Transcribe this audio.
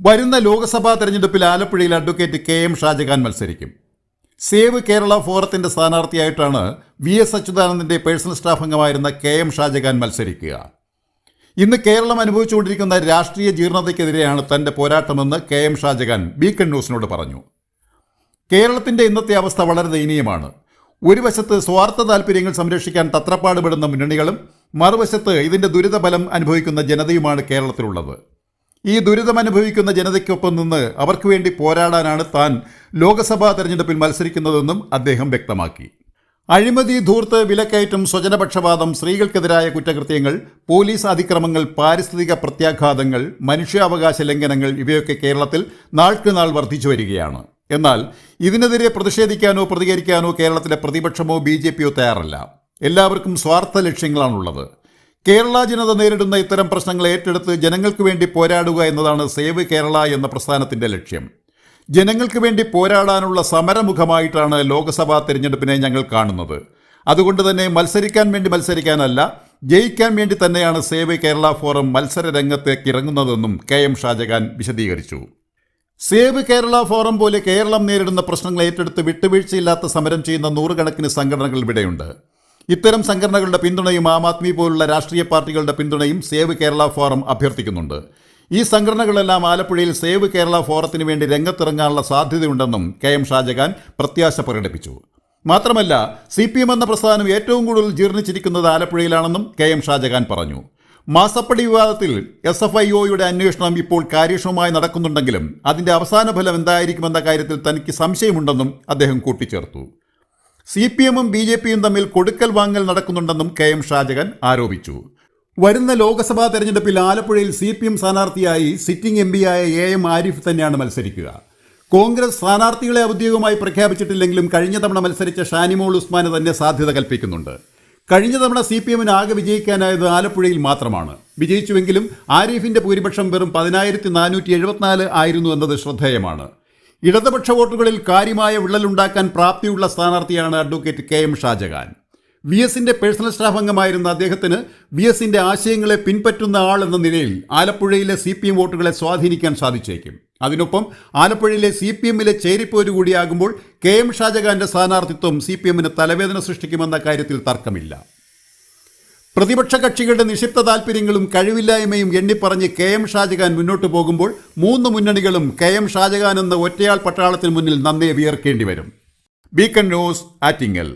വരുന്ന ലോക്സഭാ തെരഞ്ഞെടുപ്പിൽ ആലപ്പുഴയിൽ അഡ്വക്കേറ്റ് കെ എം ഷാജഹാൻ മത്സരിക്കും. സേവ് കേരള ഫോറത്തിന്റെ സ്ഥാനാർത്ഥിയായിട്ടാണ് വി എസ് അച്യുതാനന്ദന്റെ പേഴ്സണൽ സ്റ്റാഫ് അംഗമായിരുന്ന കെ എം ഷാജഹാൻ മത്സരിക്കുക. ഇന്ന് കേരളം അനുഭവിച്ചുകൊണ്ടിരിക്കുന്ന രാഷ്ട്രീയ ജീർണതയ്ക്കെതിരെയാണ് തന്റെ പോരാട്ടമെന്ന് കെ എം ഷാജഹാൻ ബീക്കൺ ന്യൂസിനോട് പറഞ്ഞു. കേരളത്തിന്റെ ഇന്നത്തെ അവസ്ഥ വളരെ ദയനീയമാണ്. ഒരു വശത്ത് സ്വാർത്ഥ താല്പര്യങ്ങൾ സംരക്ഷിക്കാൻ തത്രപ്പാടുപെടുന്ന മുന്നണികളും മറുവശത്ത് ഇതിന്റെ ദുരിതഫലം അനുഭവിക്കുന്ന ജനതയുമാണ് കേരളത്തിലുള്ളത്. ഈ ദുരിതം അനുഭവിക്കുന്ന ജനതയ്ക്കൊപ്പം നിന്ന് അവർക്ക് വേണ്ടി പോരാടാനാണ് താൻ ലോക്സഭാ തെരഞ്ഞെടുപ്പിൽ മത്സരിക്കുന്നതെന്നും അദ്ദേഹം വ്യക്തമാക്കി. അഴിമതി ധൂർത്ത് വിലക്കയറ്റം സ്വജനപക്ഷപാതം സ്ത്രീകൾക്കെതിരായ കുറ്റകൃത്യങ്ങൾ പോലീസ് അതിക്രമങ്ങൾ പാരിസ്ഥിതിക പ്രത്യാഘാതങ്ങൾ മനുഷ്യാവകാശ ലംഘനങ്ങൾ ഇവയൊക്കെ കേരളത്തിൽ നാൾക്കുനാൾ വർദ്ധിച്ചു വരികയാണ്. എന്നാൽ ഇതിനെതിരെ പ്രതിഷേധിക്കാനോ പ്രതികരിക്കാനോ കേരളത്തിലെ പ്രതിപക്ഷമോ ബി തയ്യാറല്ല. എല്ലാവർക്കും സ്വാർത്ഥ ലക്ഷ്യങ്ങളാണുള്ളത്. കേരള ജനത നേരിടുന്ന ഇത്തരം പ്രശ്നങ്ങൾ ഏറ്റെടുത്ത് ജനങ്ങൾക്ക് വേണ്ടി പോരാടുക എന്നതാണ് സേവ് കേരള എന്ന പ്രസ്ഥാനത്തിന്റെ ലക്ഷ്യം. ജനങ്ങൾക്ക് വേണ്ടി പോരാടാനുള്ള സമരമുഖമായിട്ടാണ് ലോക്സഭാ തിരഞ്ഞെടുപ്പിനെ ഞങ്ങൾ കാണുന്നത്. അതുകൊണ്ട് തന്നെ മത്സരിക്കാൻ വേണ്ടി മത്സരിക്കാനല്ല ജയിക്കാൻ വേണ്ടി തന്നെയാണ് സേവ് കേരള ഫോറം മത്സര രംഗത്തേക്ക് ഇറങ്ങുന്നതെന്നും കെ എം ഷാജഹാൻ വിശദീകരിച്ചു. സേവ് കേരള ഫോറം പോലെ കേരളം നേരിടുന്ന പ്രശ്നങ്ങൾ ഏറ്റെടുത്ത് വിട്ടുവീഴ്ചയില്ലാത്ത സമരം ചെയ്യുന്ന നൂറുകണക്കിന് സംഘടനകൾ ഇവിടെയുണ്ട്. ഇത്തരം സംഘടനകളുടെ പിന്തുണയും ആം ആദ്മി പോലുള്ള രാഷ്ട്രീയ പാർട്ടികളുടെ പിന്തുണയും സേവ് കേരള ഫോറം അഭ്യർത്ഥിക്കുന്നുണ്ട്. ഈ സംഘടനകളെല്ലാം ആലപ്പുഴയിൽ സേവ് കേരള ഫോറത്തിന് വേണ്ടി രംഗത്തിറങ്ങാനുള്ള സാധ്യതയുണ്ടെന്നും കെ എം ഷാജഹാൻ പ്രത്യാശ പ്രകടിപ്പിച്ചു. മാത്രമല്ല സി പി എം എന്ന പ്രസ്ഥാനം ഏറ്റവും കൂടുതൽ ജീർണിച്ചിരിക്കുന്നത് ആലപ്പുഴയിലാണെന്നും കെ എം ഷാജഹാൻ പറഞ്ഞു. മാസപ്പടി വിവാദത്തിൽ എസ് എഫ് ഐ ഒയുടെ അന്വേഷണം ഇപ്പോൾ കാര്യക്ഷമമായി നടക്കുന്നുണ്ടെങ്കിലും അതിന്റെ അവസാന ഫലം എന്തായിരിക്കുമെന്ന കാര്യത്തിൽ തനിക്ക് സംശയമുണ്ടെന്നും അദ്ദേഹം കൂട്ടിച്ചേർത്തു. സി പി എമ്മും ബി ജെ പിയും തമ്മിൽ കൊടുക്കൽ വാങ്ങൽ നടക്കുന്നുണ്ടെന്നും കെ എം ഷാജകൻ ആരോപിച്ചു. വരുന്ന ലോക്സഭാ തെരഞ്ഞെടുപ്പിൽ ആലപ്പുഴയിൽ സി പി എം സ്ഥാനാർത്ഥിയായി സിറ്റിംഗ് എം പിയായ എ എം ആരിഫ് തന്നെയാണ് മത്സരിക്കുക. കോൺഗ്രസ് സ്ഥാനാർത്ഥികളെ ഔദ്യോഗികമായി പ്രഖ്യാപിച്ചിട്ടില്ലെങ്കിലും കഴിഞ്ഞ തവണ മത്സരിച്ച ഷാനിമോൾ ഉസ്മാന് തന്നെ സാധ്യത കൽപ്പിക്കുന്നുണ്ട്. കഴിഞ്ഞ തവണ സി പി എമ്മിന് ആകെ വിജയിക്കാനായത് ആലപ്പുഴയിൽ മാത്രമാണ്. വിജയിച്ചുവെങ്കിലും ആരിഫിന്റെ ഭൂരിപക്ഷം വെറും പതിനായിരത്തി നാനൂറ്റി എഴുപത്തിനാല് ആയിരുന്നു എന്നത് ശ്രദ്ധേയമാണ്. ഇടതുപക്ഷ വോട്ടുകളിൽ കാര്യമായ വിള്ളലുണ്ടാക്കാൻ പ്രാപ്തിയുള്ള സ്ഥാനാർത്ഥിയാണ് advocate K M Shajahan. V എസിന്റെ പേഴ്സണൽ സ്റ്റാഫ് അംഗമായിരുന്ന അദ്ദേഹത്തിന് വി എസിന്റെ ആശയങ്ങളെ പിൻപറ്റുന്ന ആൾ എന്ന നിലയിൽ ആലപ്പുഴയിലെ സി പി എം വോട്ടുകളെ സ്വാധീനിക്കാൻ സാധിച്ചേക്കും. അതിനൊപ്പം ആലപ്പുഴയിലെ സി പി എമ്മിലെ ചേരിപ്പോര് കൂടിയാകുമ്പോൾ കെ എം ഷാജഹാന്റെ സ്ഥാനാർത്ഥിത്വം സി പി എമ്മിന് തലവേദന സൃഷ്ടിക്കുമെന്ന കാര്യത്തിൽ തർക്കമില്ല. പ്രതിപക്ഷ കക്ഷികളുടെ നിക്ഷിപ്ത താൽപ്പര്യങ്ങളും കഴിവില്ലായ്മയും എണ്ണിപ്പറഞ്ഞ് കെ എം ഷാജഹാൻ മുന്നോട്ട് പോകുമ്പോൾ മൂന്ന് മുന്നണികളും കെ എം ഷാജഹാൻ എന്ന ഒറ്റയാൾ പട്ടാളത്തിന് മുന്നിൽ നന്നേ വിയർക്കേണ്ടി വരും. Beacon news Attingal.